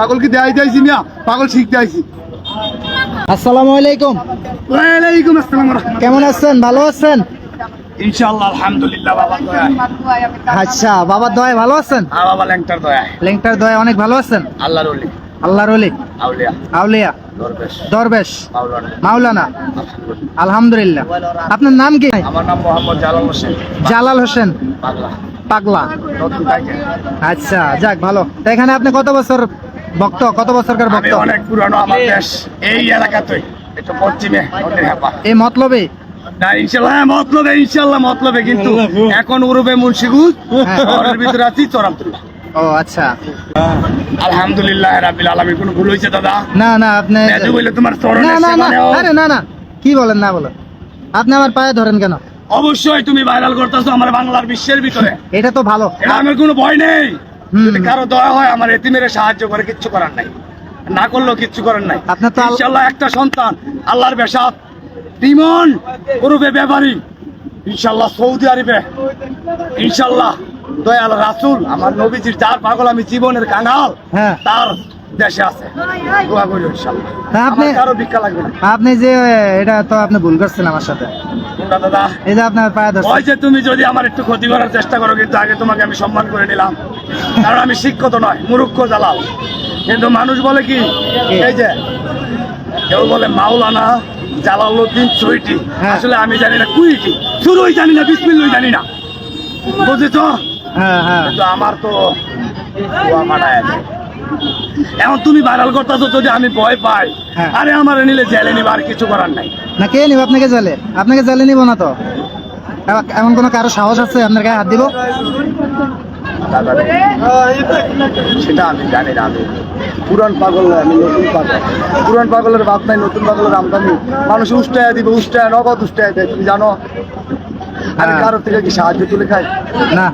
পাগল কি দেখাই যাইছি মিয়া? পাগল শিখতে আইছি আসসালামু আলাইকুম। ওয়ালাইকুম আসসালাম রাহমাতুল্লাহ। কেমন আছেন? ভালো আছেন? ইনশাআল্লাহ আলহামদুলিল্লাহ বাবা দয়া। আচ্ছা বাবার দয় ভালো আছেন? আর বাবা ল্যাংটার দয়া দয় অনেক ভালো আছেন? আল্লাহর ওলি। আল্লাহর অলি আউলিয়া। আউলিয়া। দরবেশ। দরবেশ। মাওলানা। মাওলানা। আলহামদুলিল্লাহ। আপনার নাম কি আমার নাম মোহাম্মদ জালাল হোসেন। জালাল হোসেন। পাগলা। পাগলা। আচ্ছা যাক ভালো। তো এখানে আপনি কত বছর ভক্ত কত বছরকার ভক্ত? অনেক পুরানো আমার দেশ। এই এলাকাতেই একটু পশ্চিমে নদীর হাপা। এই মতলবে? না ইনশাল্লাহ হ্যাঁ মতলবে ইনশাল্লাহ মতলবে কিন্তু এখন উরুবে মুন্সিগুজ হ্যাঁ। শহরের ভিতরে আছি চরাবতুল্লাহ ও আচ্ছা। আলহামদুলিল্লাহ রাবিল আলামিন কোনো ভুল হয়েছে দাদা? না না আপনি বলে তোমার না না না আরে না না কি বলেন না বলেন। আপনি আমার পায়ে ধরেন কেন? অবশ্যই তুমি ভাইরাল করতেছো আমার বাংলার বিশ্বের ভিতরে। এটা তো ভালো। এটা আমার কোনো ভয় নেই। যদি কারও দয়া হয় আমার এতিমের সাহায্য করে কিচ্ছু করার নাই। না করলেও কিচ্ছু করার নাই। ইনশাল্লাহ একটা সন্তান আল্লাহর বেশাত তিমন করবে ব্যাপারী। ইনশাল্লাহ সৌদি আরবে। ইনশাল্লাহ দয়াল রাসুল আমার নবীজির যার পাগল আমি জীবনের কাঙাল হ্যাঁ। তার দেশে আছে। দোয়া করি ইনশাল্লাহ। আপনি- কারও ভিক্ষা লাগবে না। আপনি যে এটা তো আপনি ভুল করছেন আমার সাথে। দাদা এই যে আপনার পায়ে ধরছেন। ওই যে তুমি যদি আমার একটু ক্ষতি করার চেষ্টা করো কিন্তু আগে তোমাকে আমি সম্মান করে নিলাম। কারণ আমি শিক্ষিত নয় মুরুক্ষ জালাল কিন্তু মানুষ বলে কি এই যে কেউ বলে মাওলানা জালালউদ্দিন সুইটি হ্যাঁ। আসলে আমি জানি না কুইটি শুরুই জানি না বিসমিল্লাহ জানি না। বুঝেছ? হ্যাঁ হ্যাঁ। কিন্তু আমার তো মানায় আছে। এখন তুমি ভাইরাল করতেছো যদি আমি ভয় পাই হ্যাঁ। আরে আমার নিলে জেলে নিবা আর কিছু করার নাই। না কে নিব? আপনাকে জেলে। আপনাকে জেলে নিব না তো। এমন কোনো কারও সাহস আছে? আপনার গায়ে হাত দিব? সেটা আমি জানি না আমি পুরান পাগল নয়, আমি নতুন পাগল। পুরান পাগলের বাপ নাই নতুন পাগলের আমদানি। মানুষ উষ্টায় দিবে উষ্টায় নগদ উষ্টায় দেয় তুমি জানো? আমি হ্যাঁ। কারও থেকে কি সাহায্য তুলে খাই? না।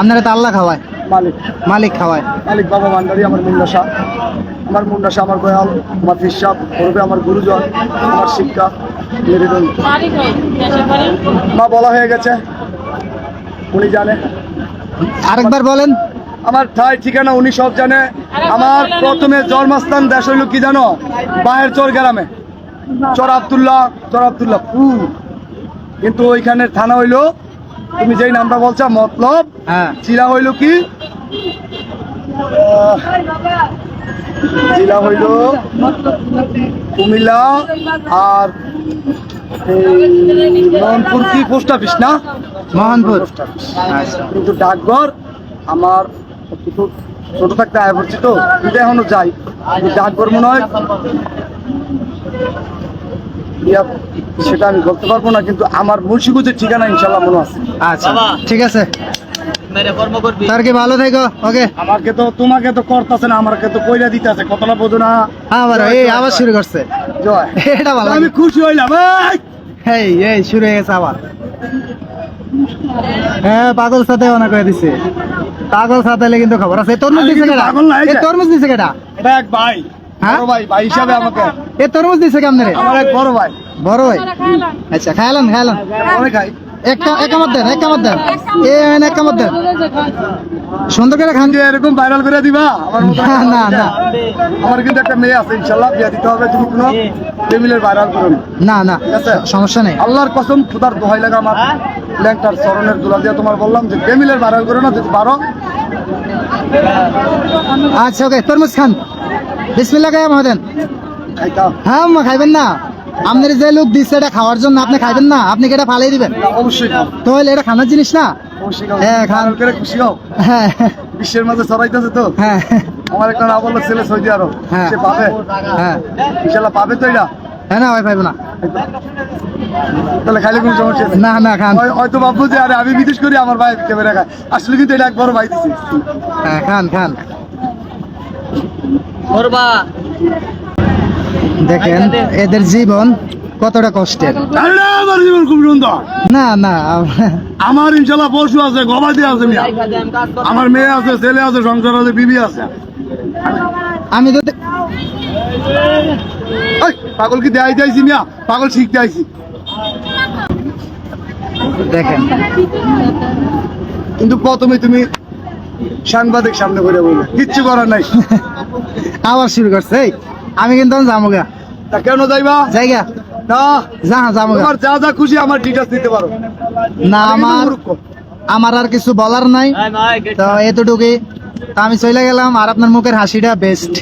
আপনারা তো আল্লাহ খাওয়ায়। মালিক। মালিক খাওয়ায়। মালিক বাবা ভান্ডারি আমার মুন্ডা শাহ আমার মুন্ডা শাহ আমার দয়াল আমার ফিসাব করবে আমার গুরুজন আমার শিক্ষা মেরুদণ্ড মা বলা হয়ে গেছে। উনি জানে। আরেকবার বলেন। আমার ঠাই ঠিকানা উনি সব জানে। আমার প্রথমে জন্মস্থান দেশ হইল কি জানো? বাহের চর গ্রামে। চর আবদুল্লাহ চর আবদুল্লাহ পু। কিন্তু ওইখানে থানা হইল তুমি যেই নামটা বলছো মতলব? হ্যাঁ। জেলা হইল কি? জেলা হইল কুমিল্লা আর রংপুর কি পোস্ট অফিস না? মোহনপুর। আচ্ছা। কিন্তু ডাকঘর আমার ছোট থাকতে আয় পড়ছি তো কিন্তু এখনও যাই। ডাকঘর মনে হয় সেটা আমি বলতে পারব না কিন্তু আমার মুন্সিগঞ্জের ঠিকানা ইনশাল্লাহ মনে আছে। আচ্ছা ঠিক আছে। তার কি ভালো থেকো? ওকে আমাকে তো তোমাকে তো করতেছে না আমাকে তো কইলা দিতেছে কতটা বোঝো না। আবার এই আবার শুরু করছে। জয়। এটা ভালো আমি খুশি হইলাম এই! এই এই শুরু হয়ে গেছে আবার। হ্যাঁ পাগল সাথে অনেক করে দিছে। পাগল সাথে কিন্তু খবর আছে। তরমুজ দিছে কেডা? পাগল না, এই এই তরমুজ দিছে কেডা? এটা এক ভাই হ্যাঁ? বড় ভাই ভাই হিসাবে আমাকে। এই তরমুজ দিছে কেমনে রে? আমার এক বড় ভাই। বড় ভাই। আচ্ছা খাইলাম খাইলাম। খাই সুন্দর করে খান। এরকম ভাইরাল করে দিবা না, না, না। আমার কিন্তু একটা মেয়ে আছে ইনশাল্লাহ বিয়া দিতে হবে তুমি কোনো ভাইরাল করো না। না সমস্যা নেই। আল্লাহর কসম খুদার দোহাই লাগা আমার ল্যাংটার চরণের দুলা দিয়ে তোমার বললাম যে ফ্যামিলির ভাইরাল করো না যদি পারো। আচ্ছা ওকে তরমুজ খান। বিসমিল্লাহ গায়ে মহাদেন হ্যাঁ খাইবেন না। আপনার যে লোক দিচ্ছে এটা খাওয়ার জন্য আপনি খাইবেন না আপনি কি এটা ফালাই দিবেন? অবশ্যই খাও তো হলে এটা খানার জিনিস না? হ্যাঁ, খান। করে খুশি হও। হ্যাঁ। বিশ্বের মাঝে ছড়াইতেছে তো। হ্যাঁ। আমার একটা না বলল ছেলে সৌদি আরব হ্যাঁ। সে পাবে? হ্যাঁ। ইনশাল্লাহ পাবে তো এটা? হ্যাঁ না ভাই পাইবো না। তাহলে খাইলে কোনো সমস্যা না না খান। হয়- হয়তো ভাববো যে আরে আমি বিদেশ করি আমার ভাই ক্যামেরা খায়। আসলে কিন্তু এটা এক বড় ভাই দিছি। হ্যাঁ খান খান। দেখেন এদের জীবন কতটা কষ্টের। আমার জীবন খুব সুন্দর না না আমার ইনশাল্লাহ পশু আছে গবাদি আছে আমার মেয়ে আছে ছেলে আছে সংসার আছে বিবি আছে। আমি তো পাগল কি দেখাই যাইছি মিয়া? পাগল শিখতে আইছি দেখেন। কিন্তু প্রথমে তুমি সাংবাদিক সামনে করে বলবে কিচ্ছু করার নাই। আবার শুরু করছে আমি কিন্তু যাব গা কেন যাইবা? জায়গা না। যা যাব গা তোমার যা যা খুশি আমার ডিটেলস দিতে পারো। না। আমার আর কিছু বলার নাই। তো এতটুকুই। তো আমি চলে গেলাম আর আপনার মুখের হাসিটা বেস্ট